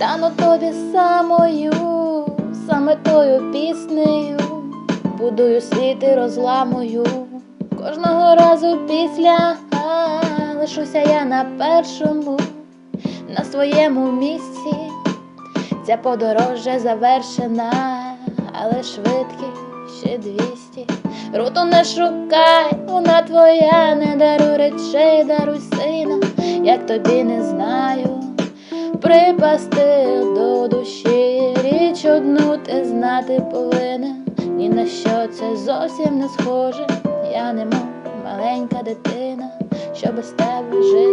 стану тобі самою, саме тою піснею, будую світ і розламую. Кожного разу після а, лишуся я на першому, на своєму місці. Ця подорожжя завершена, але швидкість ще 200. Руту не шукай, вона твоя, не даруй речей, даруй сина, як тобі не знаю. Припасти до душі. Річ одну ти знати повинен, ні на що це зовсім не схоже. Я немов маленька дитина, що без тебе жити